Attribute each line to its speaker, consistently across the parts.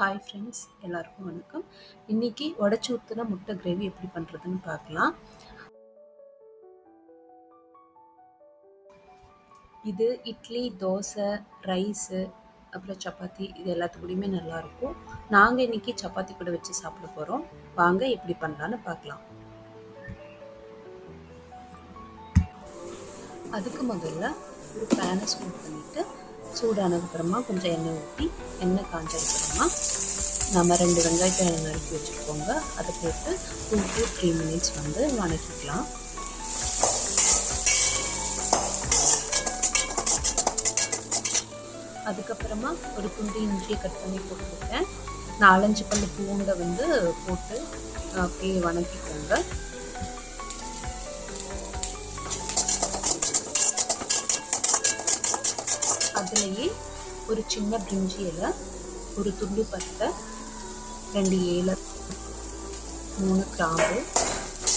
Speaker 1: Hi friends எல்லாருக்கும் வணக்கம். இன்னைக்கு உடச்சி ஊற்றுன முட்டை கிரேவி எப்படி பண்ணுறதுன்னு பார்க்கலாம். இது இட்லி தோசை ரைஸு அப்புறம் சப்பாத்தி இது எல்லாத்துக்கூடயுமே நல்லாயிருக்கும். நாங்கள் இன்னைக்கு சப்பாத்தி கூட வச்சு சாப்பிட போகிறோம் வாங்க எப்படி பண்ணலான்னு பார்க்கலாம். அதுக்கு முதல்ல ஒரு பேனை சூடு பண்ணிவிட்டு சூடானதுக்கப்புறமா கொஞ்சம் எண்ணெய் ஊற்றி எண்ணெய் காஞ்சதுக்கப்புறமா நம்ம ரெண்டு வெங்காயத்தை நறுக்கி வச்சுக்கோங்க. அதை போட்டு டூ டூ த்ரீ மினிட்ஸ் வந்து வணக்கிக்கலாம். அதுக்கப்புறமா ஒரு துண்டு இஞ்சியை கட் பண்ணி போட்டுருக்கேன். நாலஞ்சு பல்லு பூண்டை வந்து போட்டு அப்படியே வணக்கிக்கோங்க. அதுலேயே ஒரு சின்ன பிரிஞ்சியில் ஒரு துண்டு பட்டை ரெண்டு ஏலை மூணு கிராம்பு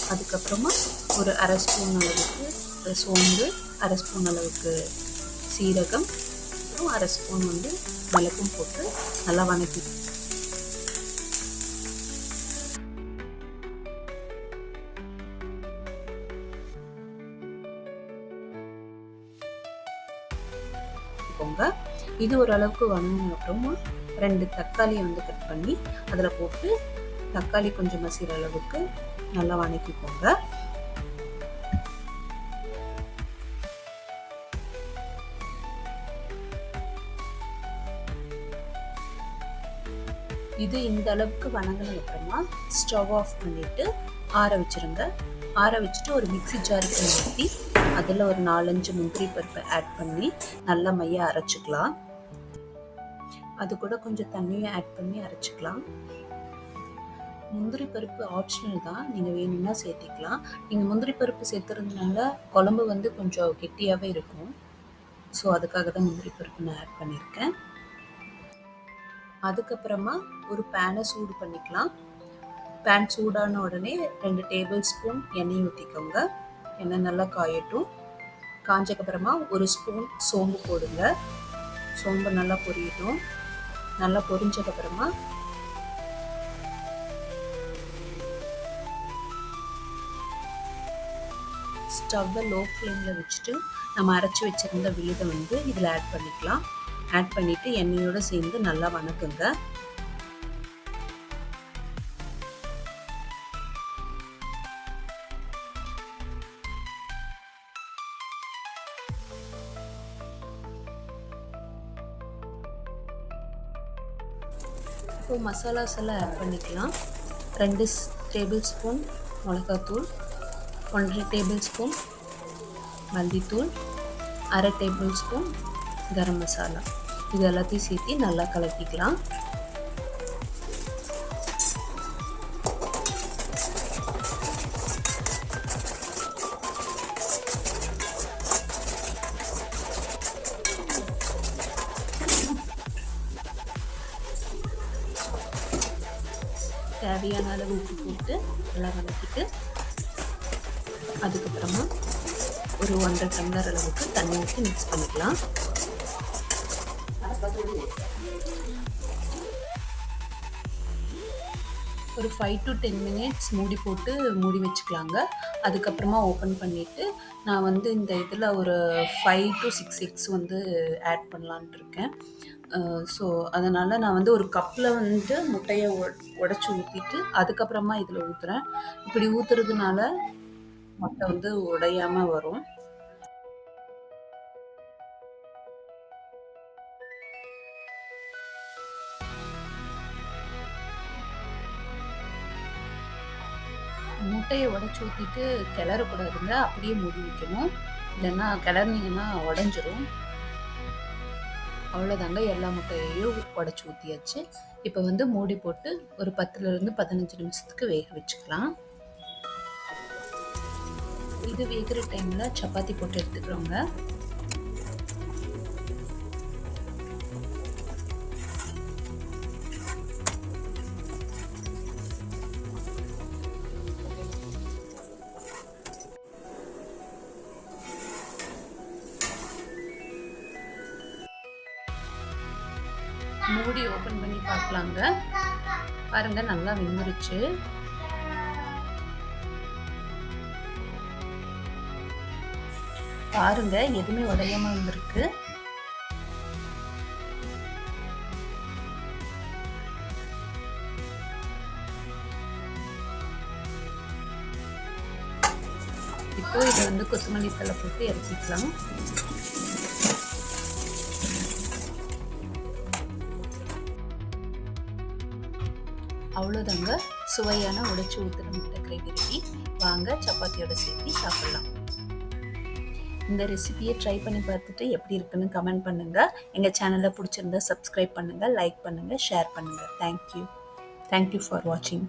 Speaker 1: அதுக்கப்புறமா ஒரு அரை ஸ்பூன் அளவுக்கு சோம்பு அரை ஸ்பூன் அளவுக்கு சீரகம் அப்புறம் அரை ஸ்பூன் வந்து மிளகும் போட்டு நல்லா வணக்கி இது ஓரளவுக்கு வணங்கின அப்புறமா ரெண்டு தக்காளியை வந்து கட் பண்ணி அதில் போட்டு தக்காளி கொஞ்சம் மசிற அளவுக்கு நல்லா வணக்கிக்கோங்க. இது இந்த அளவுக்கு வணங்கின அப்புறமா ஸ்டவ் ஆஃப் பண்ணிட்டு ஆற வச்சிருங்க. ஆற வச்சுட்டு ஒரு மிக்சி ஜாருக்கு மாற்றி அதில் ஒரு நாலஞ்சு முந்திரி பருப்பை ஆட் பண்ணி நல்லா மைய அரைச்சிக்கலாம். அது கூட கொஞ்சம் தண்ணியை ஆட் பண்ணி அரைச்சிக்கலாம். முந்திரி பருப்பு ஆப்ஷனல் தான். நீங்கள் வேணும்னா சேர்த்திக்கலாம். நீங்கள் முந்திரி பருப்பு சேர்த்துறதுனால குழம்பு வந்து கொஞ்சம் கெட்டியாகவே இருக்கும். ஸோ அதுக்காக தான் முந்திரி பருப்பு நான் ஆட் பண்ணியிருக்கேன். அதுக்கப்புறமா ஒரு பேனை சூடு பண்ணிக்கலாம். பேன் சூடான உடனே ரெண்டு டேபிள் ஸ்பூன் எண்ணெய் ஊற்றிக்கோங்க எண்ணெய் நல்லா காயட்டும். காஞ்சக்கப்புறமா ஒரு ஸ்பூன் சோம்பு போடுங்க. சோம்பு நல்லா பொரியட்டும். நல்லா பொரிஞ்சதுக்கப்புறமா ஸ்டவ்வை லோ ஃப்ளேமில் வச்சுட்டு நம்ம அரைச்சி வச்சுருந்த விழுதை வந்து இதில் ஆட் பண்ணிக்கலாம். ஆட் பண்ணிவிட்டு எண்ணெயோடு சேர்ந்து நல்லா வணக்குங்க. இப்போ மசாலாஸ் எல்லாம் ஆட் பண்ணிக்கலாம். ரெண்டு டேபிள் ஸ்பூன் மிளகாத்தூள் ஒன்றரை டேபிள் ஸ்பூன் மல்லித்தூள் அரை டேபிள் ஸ்பூன் கரம் மசாலா. இது எல்லாத்தையும் சேர்த்து நல்லா கலக்கிக்கலாம். தேவையான அளவு உப்பு போட்டு நல்லா வதக்கிட்டு அதுக்கப்புறமா ஒரு ஒன்றரை டம்ளர் அளவுக்கு தண்ணி ஊற்றி மிக்ஸ் பண்ணிக்கலாம். ஒரு ஃபைவ் டு டென் மினிட்ஸ் மூடி போட்டு மூடி வச்சுக்கலாங்க. அதுக்கப்புறமா ஓப்பன் பண்ணிவிட்டு நான் வந்து இந்த இதில் ஒரு ஃபைவ் டு சிக்ஸ் எக்ஸ் வந்து ஆட் பண்ணலான்ட்டு இருக்கேன். ஸோ அதனால் நான் வந்து ஒரு கப்பில் வந்து முட்டையை உடச்சி ஊற்றிட்டு அதுக்கப்புறமா இதில் ஊற்றுறேன் இப்படி ஊற்றுறதுனால முட்டை வந்து உடையாமல் வரும். முட்டையை உடச்சி ஊற்றிட்டு கிளறக்கூடாதுங்க. அப்படியே மூடி வைக்கணும். இல்லைன்னா கிளறினீங்கன்னா உடஞ்சிரும். அவ்வளோதாங்க எல்லா முட்டையையும் உடச்சி ஊற்றியாச்சு இப்போ வந்து மூடி போட்டு ஒரு பத்துலேருந்து பதினஞ்சு நிமிஷத்துக்கு வேக வச்சுக்கலாம். இது வேகிற டைமில் சப்பாத்தி போட்டு எடுத்துக்கிறோங்க. மூடி ஓப்பன் பண்ணி பார்க்கலாங்க. பாருங்க நல்லா வெந்துருச்சு. பாருங்க எதுவுமே உடையாம வந்திருக்கு. இப்போ இதை வந்து கொத்தமல்லி தலை போட்டு இறக்கிக்கலாம். அவ்வளோதாங்க சுவையான உடைச்சி ஊற்றுற முட்டைக்கறி விரும்பி வாங்க சப்பாத்தியோட சேர்த்து சாப்பிட்லாம். இந்த ரெசிபியை ட்ரை பண்ணி பார்த்துட்டு எப்படி இருக்குன்னு கமெண்ட் பண்ணுங்கள் எங்கள் சேனலை பிடிச்சிருந்தா சப்ஸ்கிரைப் பண்ணுங்கள் லைக் பண்ணுங்கள் ஷேர் பண்ணுங்கள் தேங்க்யூ தேங்க்யூ ஃபார் வாட்சிங்